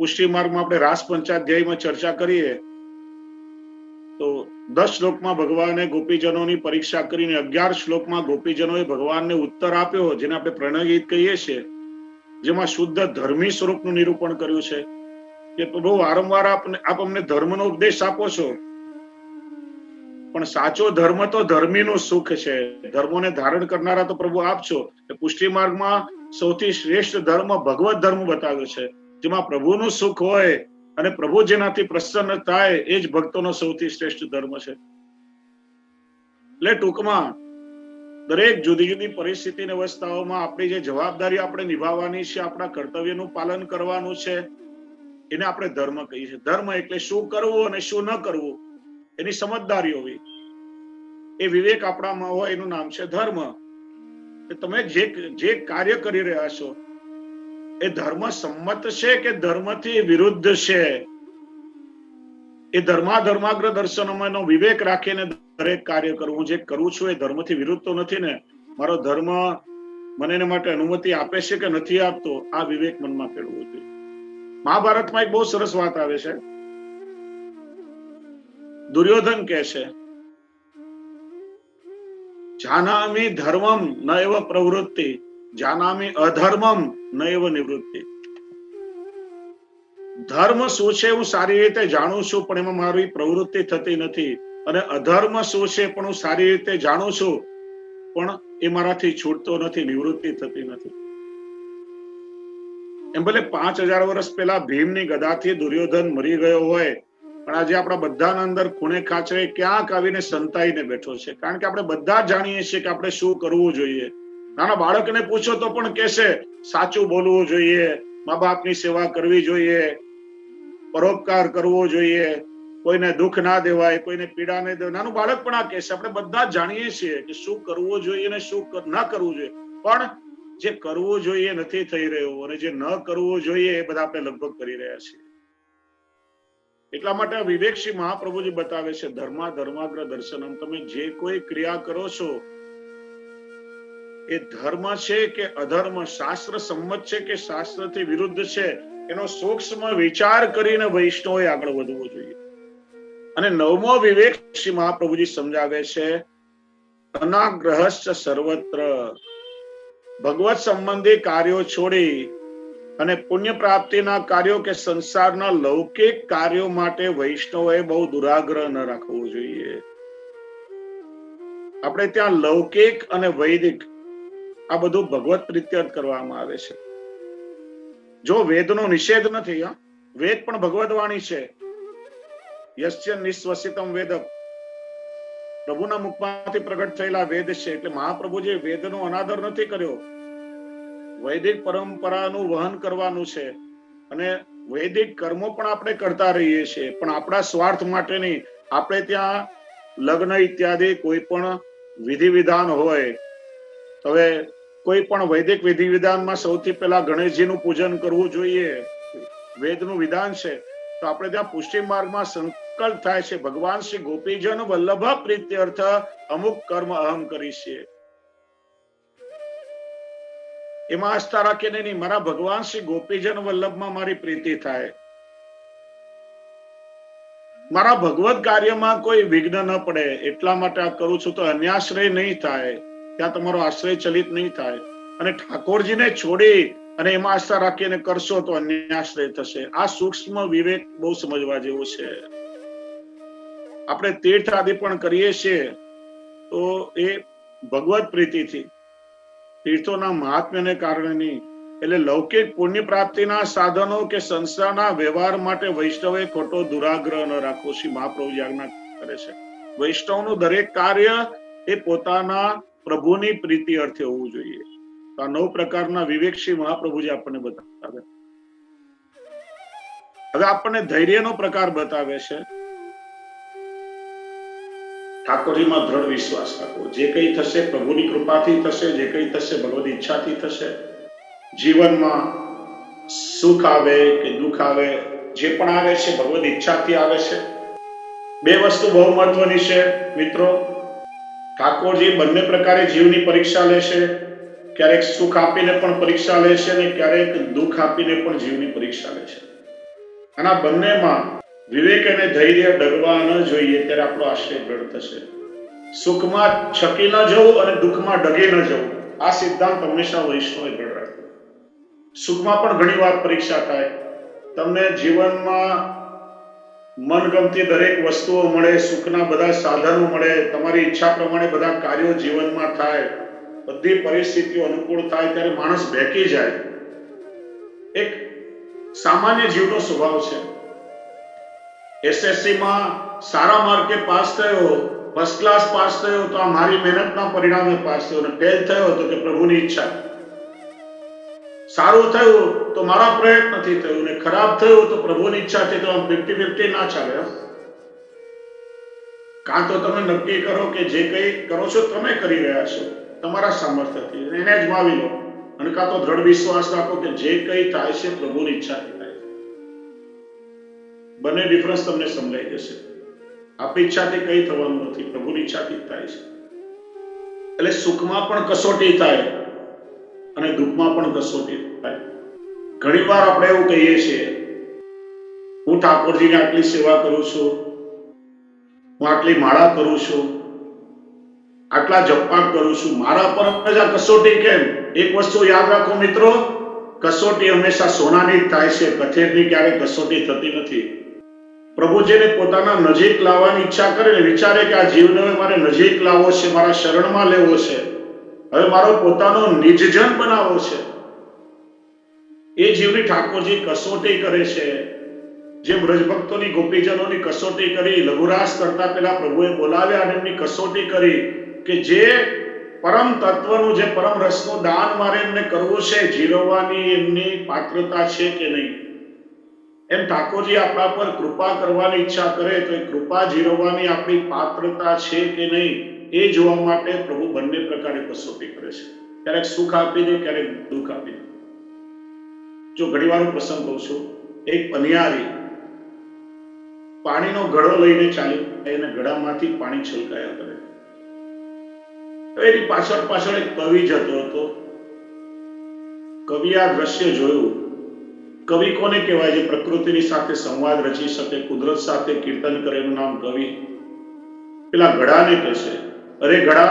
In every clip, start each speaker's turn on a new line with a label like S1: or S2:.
S1: પુષ્ટિ માર્ગમાં આપણે રાસ પંચાધ્યાયમાં ચર્ચા કરીએ, તો દસ શ્લોકમાં ભગવાને ગોપીજનોની પરીક્ષા કરીને અગિયાર શ્લોકમાં ગોપીજનોએ ભગવાનને ઉત્તર આપ્યો, જેને આપણે પ્રણયગીત કહીએ છીએ, જેમાં શુદ્ધ ધર્મી સ્વરૂપનું નિરૂપણ કર્યું છે. કે પ્રભુ વારંવાર આપને આપ અમને ધર્મનો ઉપદેશ આપો છો, પણ સાચો ધર્મ તો ધર્મીનું સુખ છે. ધર્મોને ધારણ કરનારા તો પ્રભુ આપ છો. પુષ્ટિ માર્ગમાં સૌથી શ્રેષ્ઠ ધર્મ ભગવત ધર્મ બતાવ્યો છે. જેમાં પ્રભુનું સુખ હોય અને પ્રભુ જેનાથી પ્રસન્ન થાય, એ જ ભક્તોનો સૌથી શ્રેષ્ઠ ધર્મ છે. એટલે ટૂંકમાં, દરેક જુદી જુદી પરિસ્થિતિ અવસ્થાઓમાં આપણી જે જવાબદારી આપણે નિભાવવાની છે, આપણા કર્તવ્યનું પાલન કરવાનું છે, એને આપણે ધર્મ કહીએ છીએ. ધર્મ એટલે શું કરવું અને શું ન કરવું, એની સમજદારી હોવી. એ વિવેક આપણામાં હોય, એનું નામ છે ધર્મ. તમે જે જે કાર્ય કરી રહ્યા છો એ ધર્મ સંમત છે કે ધર્મથી વિરુદ્ધ છે? એ ધર્માધર્માગ્ર વિવેક રાખીને દરેક કાર્ય કરવું. જે કરું છું એ ધર્મથી વિરુદ્ધ તો નથી ને? મારો ધર્મ મને એના માટે અનુમતિ આપે છે કે નથી આપતો? આ વિવેક મનમાં કેળવું જોઈએ મહાભારતમાં એક બહુ સરસ વાત આવે છે. દુર્યોધન કહે છે, જાનામી ધર્મમ ન એવ પ્રવૃત્તિ, જાનામી અધર્મમ ન નિવૃત્તિ. ધર્મ શું છે હું સારી રીતે જાણું છું, પણ એમાં મારી પ્રવૃત્તિ થતી નથી. અને અધર્મ શું છે પણ હું સારી રીતે જાણું છું, પણ એ મારાથી છૂટતો નથી, નિવૃત્તિ થતી નથી. એમ ભલે પાંચ હજાર વર્ષ પહેલા ભીમની ગદાથી દુર્યોધન મરી ગયો હોય, પણ આજે આપણા બધાના અંદર ખૂણે ખાચરે ક્યાંક આવીને સંતાઈને બેઠો છે. કારણ કે આપણે બધા જાણીએ છીએ કે આપણે શું કરવું જોઈએ. નાના બાળકને પૂછો તો પણ કહેશે સાચું બોલવું જોઈએ મા બાપની સેવા કરવી જોઈએ, પરોપકાર કરવો જોઈએ, કોઈને દુઃખ ના દેવાય, કોઈને પીડા નહીં દેવાય. નાનું બાળક પણ આ કહેશે, આપણે બધા જાણીએ છીએ કે શું કરવું જોઈએ અને શું ના કરવું જોઈએ. પણ જે કરવું જોઈએ નથી થઈ રહ્યું અને જે ન કરવું જોઈએ એ બધા આપણે લગભગ કરી રહ્યા છીએ. એટલા માટે વિવેકસિંહ મહાપ્રભુજી બતાવે છે ધર્મા ધર્માગ્ર દર્શનમ. તમે જે કોઈ ક્રિયા કરો છો એ ધર્મ છે કે અધર્મ? શાસ્ત્ર સંમત છે કે શાસ્ત્રથી વિરુદ્ધ છે? એનો સૂક્ષ્મ વિચાર કરીને વૈષ્ણવે આગળ વધવું જોઈએ. અને નવમો વિવેક શ્રી મહાપ્રભુજી સમજાવે છે અનાગ્રહ સર્વત્ર. ભગવત સંબંધી કાર્યો છોડી અને પુણ્ય પ્રાપ્તિના કાર્યો કે સંસારના લૌકિક કાર્યો માટે વૈષ્ણવે બહુ દુરાગ્રહ ન રાખવો જોઈએ. આપણે ત્યાં લૌકિક અને વૈદિક આ બધું ભગવત પ્રીત્યર્થ કરવામાં આવે છે. જો વેદનો નિષેધ નથી વેદ પણ ભગવત વાણી છે. યશ્ય નિસ્વસિતમ વેદ પ્રભુના મુખમાંથી પ્રગટ થયેલા વેદ છે, એટલે મહાપ્રભુજી વેદનો અનાદર નથી કર્યો. વૈદિક પરંપરાનું વહન કરવાનું છે. અને વૈદિક કર્મો પણ આપણે કરતા રહીએ છીએ, પણ આપણા સ્વાર્થ માટે નહીં. આપણે ત્યાં લગ્ન ઇત્યાદિ કોઈ પણ વિધિ વિધાન હોય હવે કોઈ પણ વૈદિક વિધિ વિધાનમાં સૌથી પહેલા ગણેશજીનું પૂજન કરવું જોઈએ. વેદનું વિધાન છે. તો આપણે ત્યાં પુષ્ટિ માર્ગમાં સંકલ્પ થાય છે. ભગવાન શ્રી ગોપીજન વલ્લભ પ્રીત્યર્થ અમુક કર્મ અહમ કરીશ એમાં આસ્થા રાખીને નહીં, મારા ભગવાન શ્રી ગોપીજન વલ્લભમાં મારી પ્રીતિ થાય. મારા ભગવત કાર્યમાં કોઈ વિઘ્ન ન પડે. એટલા માટે આ કરું છું તો અન્યાશ્રય નહીં થાય. ત્યાં તમારો આશ્રય ચલિત નહીં થાય. અને ઠાકોરજીને છોડી અને એમાં આસ્થા રાખીને કરશો તો અન્યાશ્રય થશે. આ સૂક્ષ્મ વિવેક બહુ સમજવા જેવું છે. આપણે તીર્થ આદિ પણ કરીએ છીએ, તો એ ભગવત પ્રીતિથી. તીર્થોના મહાત્મ્યને કારણે નહીં એટલે લૌકિક પુણ્ય પ્રાપ્તિના સાધનો કે સંસ્થાના વ્યવહાર માટે વૈષ્ણવે ખોટો દુરાગ્રહ ન રાખવો, શ્રી મહાપ્રભુજી આજ્ઞા કરે છે. વૈષ્ણવનું દરેક કાર્ય એ પોતાના પ્રભુની પ્રીતિ અર્થે હોવું જોઈએ. તો આ નવ પ્રકારના વિવેક શ્રી મહાપ્રભુજી આપણને બતાવે. હવે આપણને ધૈર્યનો પ્રકાર બતાવે છે. ઠાકોરજીમાં દ્રઢ વિશ્વાસ રાખો. જે કંઈ થશે પ્રભુની કૃપાથી થશે, જે કંઈ થશે ભગવત ઈચ્છાથી થશે, જીવનમાં સુખ આવે કે દુઃખ આવે, જે પણ આવે છે ભગવત ઈચ્છાથી આવે છે. બે વસ્તુ બહુ મહત્વની છે, મિત્રો. ઠાકોરજી બંને પ્રકારે જીવની પરીક્ષા લેશે ક્યારેક સુખ આપીને પણ પરીક્ષા લેશે અને ક્યારેક દુઃખ આપીને પણ જીવની પરીક્ષા લેશે અને આ બંનેમાં વિવેક અને ધૈર્ય ડગવા ન જોઈએ ત્યારે આપણો આશ્રય દ્રઢ થશે. સુખમાં છકી ન જવું અને દુઃખમાં ડગી ન જવું, આ સિદ્ધાંત હંમેશા વૈષ્ણવે દ્રઢ રાખ્યો. સુખમાં પણ ઘણી વાર પરીક્ષા થાય. તમને જીવનમાં મનગમતી દરેક વસ્તુઓ મળે, સુખના બધા સાધનો મળે, તમારી ઈચ્છા પ્રમાણે બધા કાર્યો જીવનમાં થાય, બધી પરિસ્થિતિઓ અનુકૂળ થાય ત્યારે માણસ ભેકી જાય. એક સામાન્ય જીવનો સ્વભાવ છે. એસએસસી માં સારા માર્કે પાસ થયો ફર્સ્ટ ક્લાસ પાસ થયો, તો આ મારી મહેનતના પરિણામે પાસ થયો અને ફેલ થયો તો કે પ્રભુની ઈચ્છા. સારું થયું તો મારા પ્રયત્નથી થયું ને ખરાબ થયું તો પ્રભુની ઈચ્છાથી તો ફિફ્ટી ફિફ્ટી ના ચાલે કાં તો તમે નક્કી કરો કે જે કંઈ કરો છો તમે કરી રહ્યા છો, તમારા સામર્થ્યથી. એને જ માવી લો. અને કાં તો દ્રઢ વિશ્વાસ રાખો કે જે કંઈ થાય છે પ્રભુની ઈચ્છાથી થાય. બંને ડિફરન્સ તમને સમજાઈ જશે. આપણી ઈચ્છાથી કંઈ થવાનું નથી, પ્રભુની ઈચ્છાથી થાય છે. એટલે સુખમાં પણ કસોટી થાય. અને દુઃખમાં પણ કસોટી થાય. ઘણીવાર આપણે એવું કહીએ છીએ, હું ઠાકોરજીની આટલી સેવા કરું છું, હું આટલી માળા કરું છું, આટલા જપપાટ કરું છું, મારા પર જ આ કસોટી કેમ? એક વસ્તુ યાદ રાખો મિત્રો, કસોટી હંમેશા સોનાની થાય છે, કથેરની ક્યારેય કસોટી થતી નથી. પ્રભુજીને પોતાના નજીક લાવવાની ઈચ્છા કરે ને વિચારે કે આ જીવને મારે નજીક લાવવો છે, મારા શરણમાં લેવો છે હવે મારો પોતાનો નિજજન બનાવો છે. એ જીવની ઠાકોરજી કસોટી કરે છે, જેમ બ્રજભક્તોની ગોપીજનોની કસોટી કરી લઘુરાસ કરતા પહેલા પ્રભુએ બોલાવ્યા અને એમની કસોટી કરી કે જે પરમ તત્વનું, જે પરમ રસનું દાન મારે એમને કરવું છે, જીરવવાની એમની પાત્રતા છે કે નહીં? એમ ઠાકોરજી આપણા પર કૃપા કરવાની ઈચ્છા કરે તો એ કૃપા જીરવવાની આપણી પાત્રતા છે કે નહીં? એ જોવા માટે પ્રભુ બંને પ્રકારે કસોટી કરે છે. ક્યારેક સુખ આપી દે, ક્યારેક દુઃખ આપી દે. જો ઘણીવાર પ્રસંગ કહું છું, એક પનિયારી પાણીનો ઘડો લઈને ચાલી એને ઘડામાંથી પાણી છલકાયા કરે. એની પાછળ પાછળ એક કવિ જતો હતો. કવિ આ દ્રશ્ય જોયું. કવિ કોને કહેવાય? જે પ્રકૃતિની સાથે સંવાદ રચી શકે, કુદરત સાથે કીર્તન કરે, એનું નામ કવિ. પેલા ઘડાને કહે છે અરે ઘડા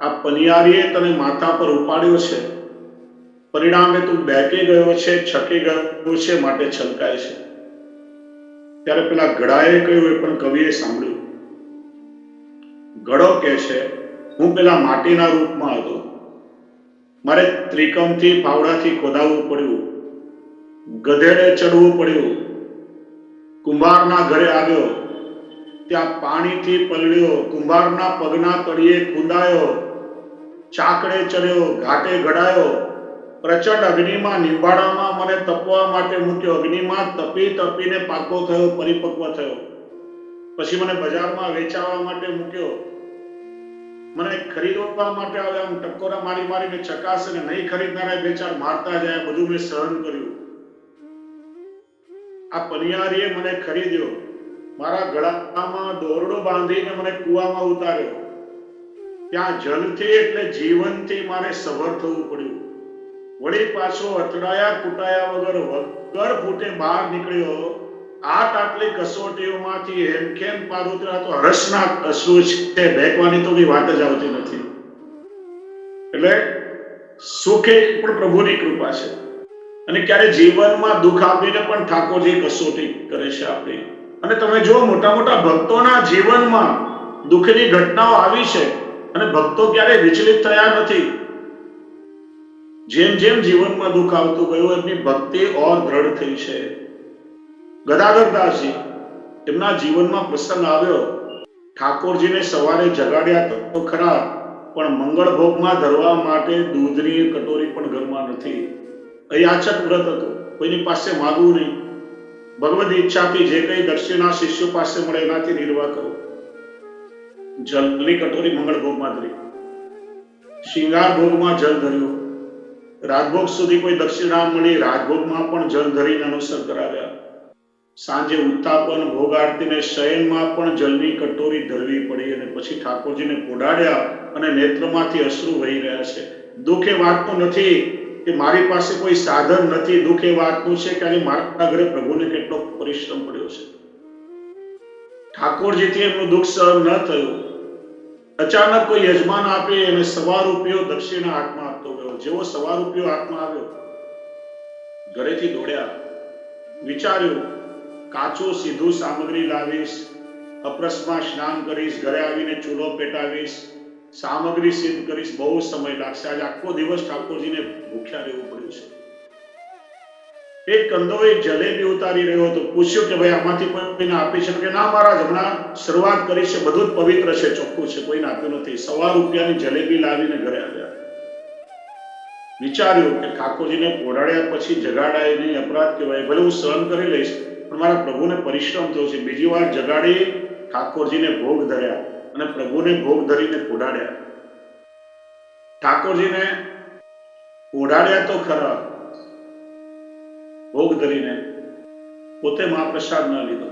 S1: આ પનિયારીએ તને માથા પર ઉપાડ્યો છે. પરિણામે તું બેકી ગયો છે, છકી ગયો છે, માટે છલકાય છે. ત્યારે પેલા ઘડાએ કહ્યું એ પણ કવિએ સાંભળ્યું. ઘડો કે છે, હું પેલા માટીના રૂપમાં હતો. મારે ત્રિકમથી પાવડાથી ખોદાવવું પડ્યું. ગધેડે ચડવું પડ્યું. કુંભારના ઘરે આવ્યો. ત્યાં પાણીથી પલળ્યો, કુંભારના પગના તળિયે કૂદાયો ચાકડે ચડ્યો, ઘાટે ઘડાયો. પ્રચંડ અગ્નિમાં નિંબાડામાં મને તપવા માટે મૂક્યો. અગ્નિમાં તપી તપીને પાકો થયો, પરિપક્વ થયો. પછી મને બજારમાં વેચાવા માટે મૂક્યો. મને ખરીદવા માટે આવે આમ ટકોરા મારી મારીને ચકાસે ને નહીં ખરીદનારા બે ચાર મારતા જાય, બધું મેં સહન કર્યું. આ પનિયારીએ મને ખરીદ્યો. મારા ગળામાં દોરડો બાંધીને મને કૂવામાં ઉતાર્યો. ત્યાં જલથી એટલે જીવનથી મારે સભર થવું પડ્યું. વળી પાછો અથડાયા કૂટાયા વગર વગર ફૂટે બહાર નીકળ્યો. આ આટલી કસોટીઓમાંથી હેમખેમ પાર ઉતર્યા તો હરસના અશ્રુ છે. બેકવાની તો બી વાત જ આવતી નથી. એટલે સુખ એ પણ પ્રભુની કૃપા છે. અને ક્યારે જીવનમાં દુઃખ આપીને પણ ઠાકોરજી કસોટી કરે છે આપણી. અને તમે જુઓ, મોટા મોટા ભક્તોના જીવનમાં દુઃખની ઘટનાઓ આવી છે અને ભક્તો ક્યારે વિચલિત થયા નથી. જેમ જેમ જીવનમાં દુઃખ આવતું ગયું, એમની ભક્તિ ઓર દ્રઢ થઈ છે. ગદાધરદાસજી એમના જીવનમાં પ્રસંગ આવ્યો. ઠાકોરજીને સવારે જગાડ્યા તો ખરા, પણ મંગળ ભોગમાં ધરવા માટે દૂધની કટોરી પણ ઘરમાં નથી. અયાચક વ્રત હતું, કોઈની પાસે માગવું નહીં. ભગવદ ઈચ્છાથી જે કંઈ દક્ષિણા શિષ્યો પાસે મળે એનાથી નિર્વાહ કરો. જલની કટોરી મંગળ ભોગમાં ધરી. શિંગાર ભોગમાં જલ ધર્યો. રાજભોગ સુધી કોઈ દક્ષિણા મળી, રાજભોગમાં પણ જલ ધરીને અનુસર કરાવ્યા. સાંજે ઉત્તાપન ભોગ આરતીને શયનમાં પણ જલની કટોરી ધરવી પડી અને પછી ઠાકોરજીને પોડાડ્યા અને નેત્રમાંથી અશ્રુ વહી રહ્યા છે. દુઃખ એ વાતનું નથી કે મારી પાસે કોઈ સાધન નથી, દુઃખ એ વાતનું છે કે આજે મારા ઘરે પ્રભુને કેટલો પરિશ્રમ પડ્યો છે. ઠાકોરજીથી એમનું દુઃખ સહન ન થયું. અચાનક કોઈ યજમાન આપે અને સવા રૂપિયો દક્ષિણા હાથમાં આપતો ગયો. જેવો સવા રૂપિયો હાથમાં આવ્યો, ઘરેથી દોડ્યા. વિચાર્યું, કાચું સીધું સામગ્રી લાવીશ, અપ્રસમાં સ્નાન કરીશ, ઘરે આવીને ચૂલો પેટાવીશ સામગ્રી સિદ્ધ કરીશ, બહુ સમય લાગશે. આજે આખો દિવસ ઠાકોરજીને ભૂખ્યા રહેવું પડ્યું છે. એક કંદો એ જલેબી ઉતારી રહ્યો હતો. પૂછ્યું કે ભાઈ, આમાંથી કોઈને આપી છે? કે ના મહારાજ, હમણાં શરૂઆત કરી છે. બધું જ પવિત્ર છે, ચોખ્ખું છે, કોઈને આપ્યું નથી. સવા રૂપિયાની જલેબી લાવીને ઘરે આવ્યા. વિચાર્યું કે ઠાકોરજીને પોડાડ્યા પછી જગાડાય નહીં, અપરાધ કહેવાય. ભલે હું સહન કરી લઈશ, પણ મારા પ્રભુને પરિશ્રમ થયો છે. બીજી વાર જગાડી ઠાકોરજીને ભોગ ધર્યા. અને પ્રભુને ભોગ ધરીને પોઢાડ્યા ઠાકોરજીને ઓઢાડ્યા તો ખરા. ભોગ ધરીને પોતે મહાપ્રસાદ ન લીધો.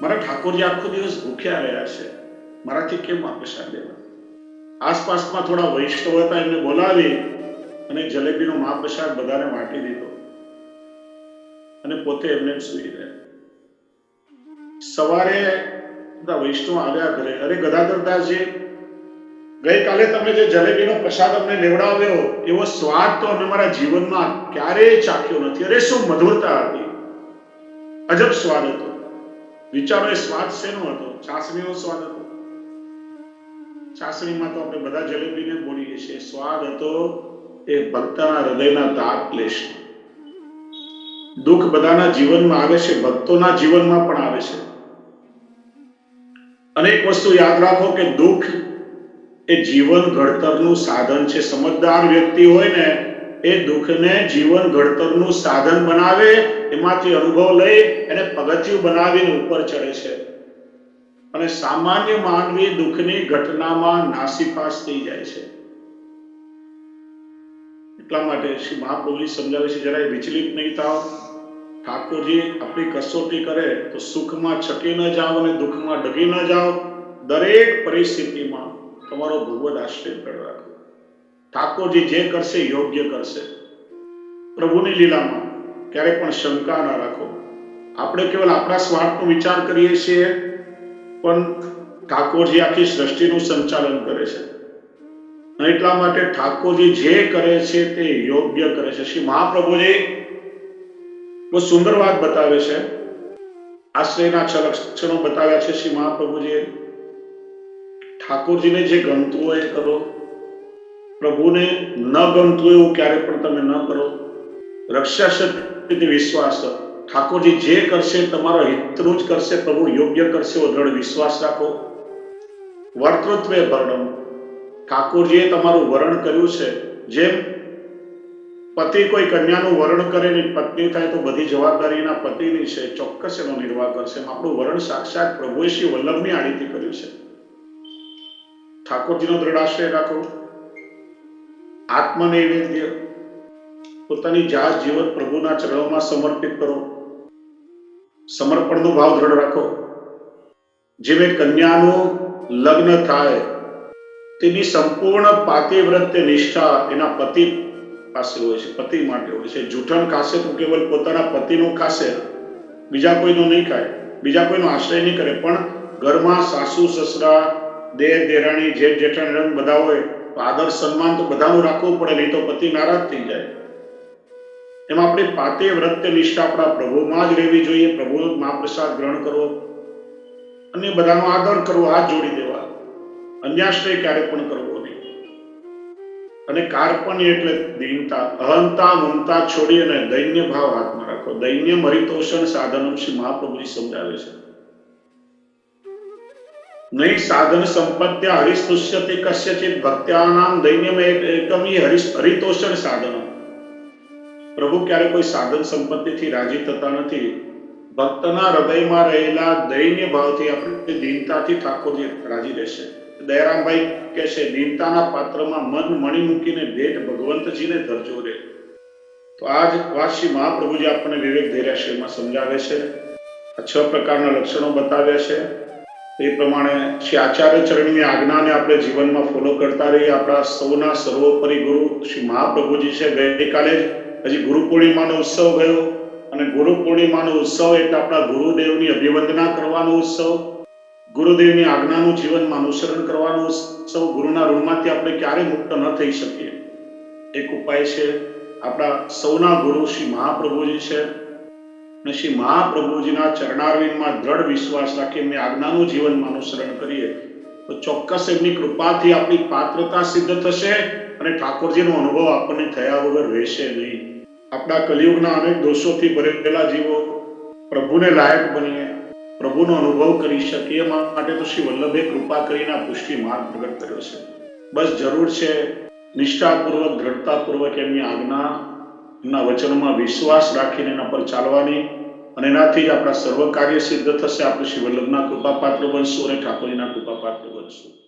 S1: મારા ઠાકોરજી આખો દિવસ ભૂખ્યા રહ્યા છે. મારાથી કેમ મહાપ્રસાદ લેવા? આસપાસમાં થોડા વૈષ્ણવ હતા, એમને બોલાવી અને જલેબીનો મહાપ્રસાદ બધાને વાંટી દીધો. અને પોતે એમને સુઈ રહ્યા સવારે બધા વૈષ્ણવ આવ્યા ઘરે. અરે ગદાધરદાસજી ગઈકાલે તમે જે જલેબીનો પ્રસાદ અમને લેવડાવ્યો, એવો સ્વાદ તો અમે મારા જીવનમાં ક્યારેય ચાખ્યો નથી. અરે શું મધુરતા હતી. અજબ સ્વાદ હતો. વિચારો, એ સ્વાદ શેનો હતો? ચાસણીનો સ્વાદ હતો. ચાસણીમાં તો આપણે બધા જલેબીને બોલીએ છીએ. સ્વાદ હતો એ ભક્તના હૃદયના તાપ લેશ દુઃખ બધાના જીવનમાં આવે છે, ભક્તોના જીવનમાં પણ આવે છે. અનેક વસ્તુ યાદ રાખો કે દુઃખ એ જીવન ઘડતરનું સાધન છે. સમજદાર વ્યક્તિ હોય ને, એ દુઃખને જીવન ઘડતરનું સાધન બનાવે, એમાંથી અનુભવ લઈ એને પગથિયું બનાવીને ઉપર ચડે છે. અને સામાન્ય માનવી દુઃખની ઘટનામાં નાસીપાસ થઈ જાય છે. એટલા માટે શ્રી મહાપ્રભુજી સમજાવે છે, જરાય વિચલિત નહીં થાવ. ઠાકોરજી આપણી કસોટી કરે તો સુખમાં છકી ન જાઓ અને દુઃખમાં ડગી ન જાઓ. દરેક પરિસ્થિતિમાં તમારો ભગવદ આશ્રય પર રાખો. ઠાકોરજી જે કરશે યોગ્ય કરશે. પ્રભુની લીલામાં ક્યારેય પણ શંકા ન રાખો. આપણે કેવલ આપણા સ્વાર્થનો વિચાર કરીએ છીએ, પણ ઠાકોરજી આખી સૃષ્ટિનું સંચાલન કરે છે. એટલા માટે ઠાકોરજી જે કરે છે તે યોગ્ય કરે છે. શ્રી મહાપ્રભુજી બહુ સુંદર વાત બતાવે છે. આશ્રયના છ લક્ષણો બતાવ્યા છે શ્રી મહાપ્રભુજીએ. ઠાકોરજીને જે ગમતું હોય એ કરો. પ્રભુને ન ગમતું હોય એવું ક્યારે પણ તમે ન કરો. રક્ષા શક્તિ વિશ્વાસ ઠાકોરજી જે કરશે તમારો હિતનું જ કરશે, પ્રભુ યોગ્ય કરશે એવો દ્રઢ વિશ્વાસ રાખો. વર્તૃત્વે વર્ણન ઠાકોરજીએ તમારું વરણ કર્યું છે. જેમ પતિ કોઈ કન્યાનું વરણ કરે ને પત્ની થાય તો બધી જવાબદારી એના પતિની છે, ચોક્કસ એનો નિર્વાહ કરશે. આપણું વરણ સાક્ષાત પ્રભુએ શ્રી વલ્લભની આડીથી કર્યું છે. ઠાકોરજીનો દ્રઢાશ્રય રાખો. આત્મનૈવેદ્ય. પોતાની જાત જીવન પ્રભુના ચરણોમાં સમર્પિત કરો. સમર્પણનો ભાવ દ્રઢ રાખો. જેਵੇਂ કન્યાનું લગ્ન થાય, તેની સંપૂર્ણ પાતિવ્રત્ય નિષ્ઠા એના પતિ પાસે હોય છે, પતિ માટે હોય છે. જૂઠણ ખાશે તો કેવલ પોતાના પતિનું ખાશે. બીજા કોઈનું નહીં ખાય, બીજા કોઈનો આશ્રય નહીં કરે. પણ ઘરમાં સાસુ, સસરા દેર દેરાણી, જેઠ, જેઠાણી બધા હોય, તો આદર, સન્માન તો બધાનું રાખવું પડે, નહીં તો પતિ નારાજ થઈ જાય. એમાં આપણી પાતે વ્રત્ય નિષ્ઠા આપણા પ્રભુમાં જ રહેવી જોઈએ. પ્રભુ મહાપ્રસાદ ગ્રહણ કરવો અને બધાનો આદર કરવો, હાથ જોડી દેવા. અન્યાશ્રય ક્યારે પણ કરવો. અને કાર્પણ્ય એટલે દીનતા, અહંતા, મમતા છોડી અને દૈન્ય ભાવ હાથમાં રાખો. દૈન્ય મરિતોષણ સાધનમ શ્રી મહાપ્રભુજી સમજાવે છે. નહીં સાધન સંપત્ત્યા હરિસ્તુષ્યતિ કસ્યચિત ભક્ત્યાનામ દૈન્યમ એકમ હરિ હરિતોષણ સાધન પ્રભુ ક્યારે કોઈ સાધન સંપત્તિથી રાજી થતા નથી. ભક્તના હૃદયમાં રહેલા દૈન્ય ભાવથી આપણે દીનતાથી ઠાકોરજી રાજી રહેશે. દયારામભાઈ કે છે દીનતાના પાત્રમાં મન મણી મૂકીને ભેટ ભગવંતજીને ધરજો રે. તો આજ વાત શ્રી મહાપ્રભુજી આપણને વિવેક ધૈર્યાશ્રયમાં સમજાવે છે. આ છ પ્રકારના લક્ષણો બતાવ્યા છે. એ પ્રમાણે શ્રી આચાર્ય ચરણની આજ્ઞાને આપણે જીવનમાં ફોલો કરતા રહીએ. આપણા સૌના સર્વોપરી ગુરુ શ્રી મહાપ્રભુજી છે. ગઈકાલે જ હજી ગુરુ પૂર્ણિમાનો ઉત્સવ ગયો અને ગુરુ પૂર્ણિમાનો ઉત્સવ એટલે આપણા ગુરુદેવની અભિવંદના કરવાનો ઉત્સવ. ગુરુદેવની આજ્ઞાનું જીવનમાં અનુસરણ કરવાનો સૌ ગુરુના ઋણમાંથી આપણે ક્યારેય મુક્ત ન થઈ શકીએ. એક ઉપાય છે, આપણા સૌના ગુરુ શ્રી મહાપ્રભુજી છે. અને શ્રી મહાપ્રભુજીના ચરણારવિંદમાં દ્રઢ વિશ્વાસ રાખી એમની આજ્ઞાનું જીવનમાં અનુસરણ કરીએ. તો ચોક્કસ એમની કૃપાથી આપણી પાત્રતા સિદ્ધ થશે અને ઠાકોરજીનો અનુભવ આપણને થયા વગર રહેશે નહીં. આપણા કલિયુગના અનેક દોષોથી ભરેલા જીવો પ્રભુને લાયક બનીએ પ્રભુનો અનુભવ કરી શકે એ માટે તો શ્રી વલ્લભે કૃપા કરીને આ પુષ્ટિ માર્ગ પ્રગટ કર્યો છે. બસ જરૂર છે નિષ્ઠાપૂર્વક, દ્રઢતાપૂર્વક એમની આજ્ઞા, એમના વચનોમાં વિશ્વાસ રાખીને એના પર ચાલવાની અને એનાથી જ આપણા સર્વ કાર્ય સિદ્ધ થશે. આપણે શ્રી વલ્લભના કૃપાપાત્ર બનશું અને ઠાકોરજીના કૃપાપાત્ર બનશું.